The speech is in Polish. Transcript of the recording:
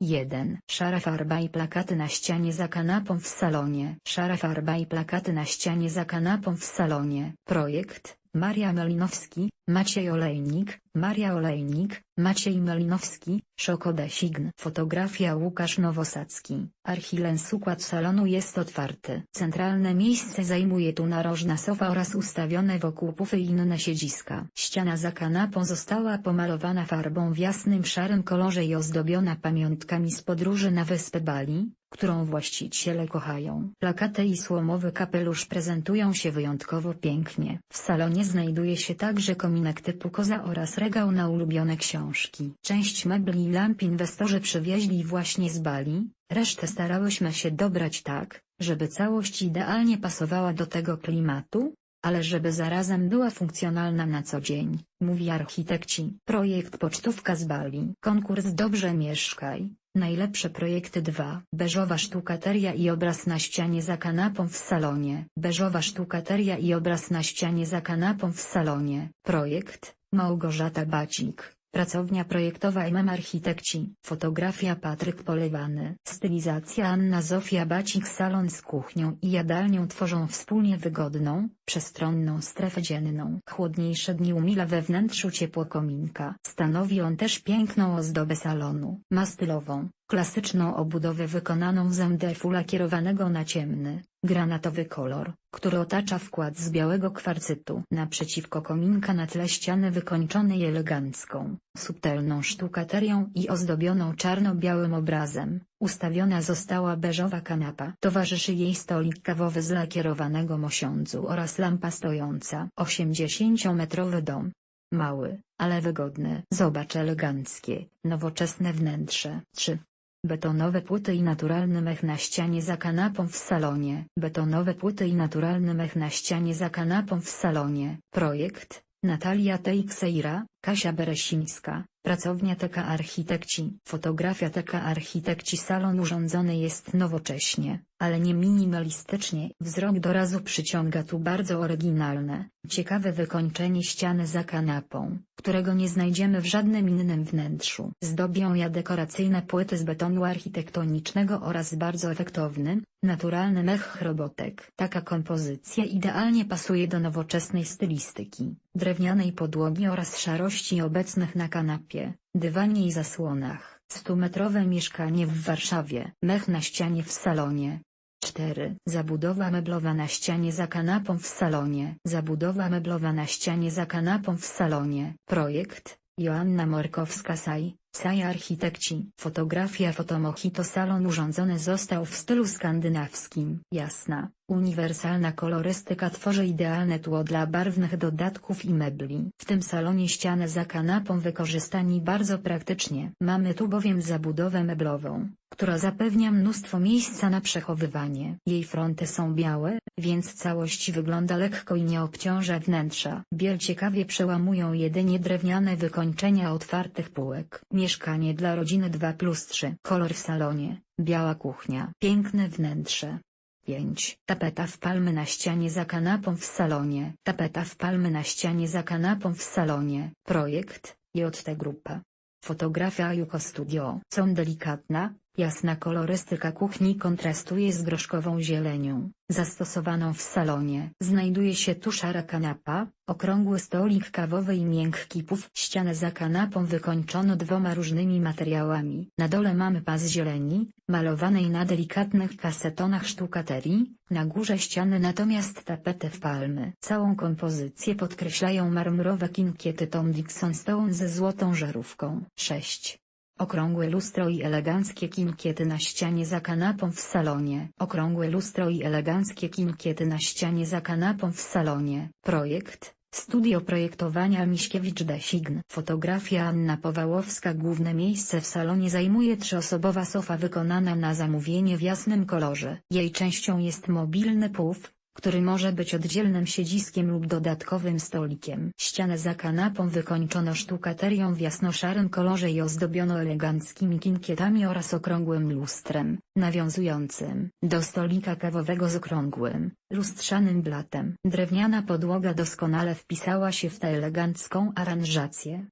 1. Szara farba i plakaty na ścianie za kanapą w salonie. Szara farba i plakaty na ścianie za kanapą w salonie. Projekt, Maria Melinowski, Maciej Olejnik, Maria Olejnik, Maciej Melinowski, Szokoda Sign. Fotografia Łukasz Nowosadzki. Archilens układ salonu jest otwarty. Centralne miejsce zajmuje tu narożna sofa oraz ustawione wokół pufy inne siedziska. Ściana za kanapą została pomalowana farbą w jasnym szarym kolorze i ozdobiona pamiątkami z podróży na wyspę Bali, którą właściciele kochają. Plakaty i słomowy kapelusz prezentują się wyjątkowo pięknie. W salonie znajduje się także kominek typu koza oraz regał na ulubione książki. Część mebli i lamp inwestorzy przywieźli właśnie z Bali, resztę starałyśmy się dobrać tak, żeby całość idealnie pasowała do tego klimatu, ale żeby zarazem była funkcjonalna na co dzień, mówi architekci. Projekt Pocztówka z Bali. Konkurs Dobrze Mieszkaj. Najlepsze projekty 2. Beżowa sztukateria i obraz na ścianie za kanapą w salonie. Beżowa sztukateria i obraz na ścianie za kanapą w salonie. Projekt, Małgorzata Bacik. Pracownia projektowa MM Architekci. Fotografia Patryk Polewany. Stylizacja Anna Zofia Bacik Salon z kuchnią i jadalnią tworzą wspólnie wygodną, przestronną strefę dzienną. Chłodniejsze dni umila we wnętrzu ciepło kominka. Stanowi on też piękną ozdobę salonu. Ma stylową, klasyczną obudowę wykonaną z MDF-u lakierowanego na ciemny, granatowy kolor, który otacza wkład z białego kwarcytu. Naprzeciwko kominka na tle ściany wykończonej elegancką, subtelną sztukaterią i ozdobioną czarno-białym obrazem, ustawiona została beżowa kanapa. Towarzyszy jej stolik kawowy z lakierowanego mosiądzu oraz lampa stojąca. 80-metrowy dom. Mały, ale wygodny. Zobacz eleganckie, nowoczesne wnętrze. 3. Betonowe płyty i naturalny mech na ścianie za kanapą w salonie. Betonowe płyty i naturalny mech na ścianie za kanapą w salonie. Projekt, Natalia Teixeira, Kasia Beresińska, Pracownia TK Architekci. Fotografia TK Architekci Salon urządzony jest nowocześnie, ale nie minimalistycznie. Wzrok do razu przyciąga tu bardzo oryginalne, ciekawe wykończenie ściany za kanapą, którego nie znajdziemy w żadnym innym wnętrzu. Zdobią ja dekoracyjne płyty z betonu architektonicznego oraz bardzo efektowny, naturalny mech robotek. Taka kompozycja idealnie pasuje do nowoczesnej stylistyki, drewnianej podłogi oraz szarości obecnych na kanapie, dywanie i zasłonach. 100-metrowe mieszkanie w Warszawie. Mech na ścianie w salonie. 4. Zabudowa meblowa na ścianie za kanapą w salonie. Zabudowa meblowa na ścianie za kanapą w salonie. Projekt, Joanna Morkowska-Saj, Saj Architekci. Fotografia Fotomochito Salon urządzony został w stylu skandynawskim. Jasna, uniwersalna kolorystyka tworzy idealne tło dla barwnych dodatków i mebli. W tym salonie ścianę za kanapą wykorzystani bardzo praktycznie. Mamy tu bowiem zabudowę meblową, która zapewnia mnóstwo miejsca na przechowywanie. Jej fronty są białe, więc całość wygląda lekko i nie obciąża wnętrza. Biel ciekawie przełamują jedynie drewniane wykończenia otwartych półek. Mieszkanie dla rodziny 2 plus 3. Kolor w salonie, biała kuchnia. Piękne wnętrze. 5. Tapeta w palmy na ścianie za kanapą w salonie. Tapeta w palmy na ścianie za kanapą w salonie. Projekt, JT Grupa. Fotografia Juko Studio. Są delikatna, jasna kolorystyka kuchni kontrastuje z groszkową zielenią, zastosowaną w salonie. Znajduje się tu szara kanapa, okrągły stolik kawowy i miękki puf. Ścianę za kanapą wykończono dwoma różnymi materiałami. Na dole mamy pas zieleni, malowanej na delikatnych kasetonach sztukaterii, na górze ściany natomiast tapetę w palmy. Całą kompozycję podkreślają marmurowe kinkiety Tom Dixon Stone ze złotą żarówką. 6. Okrągłe lustro i eleganckie kinkiety na ścianie za kanapą w salonie. Okrągłe lustro i eleganckie kinkiety na ścianie za kanapą w salonie. Projekt, Studio projektowania Miśkiewicz Design. Fotografia Anna Powałowska Główne miejsce w salonie zajmuje trzyosobowa sofa wykonana na zamówienie w jasnym kolorze. Jej częścią jest mobilny puf, który może być oddzielnym siedziskiem lub dodatkowym stolikiem. Ścianę za kanapą wykończono sztukaterią w jasnoszarym kolorze i ozdobiono eleganckimi kinkietami oraz okrągłym lustrem, nawiązującym do stolika kawowego z okrągłym, lustrzanym blatem. Drewniana podłoga doskonale wpisała się w tę elegancką aranżację.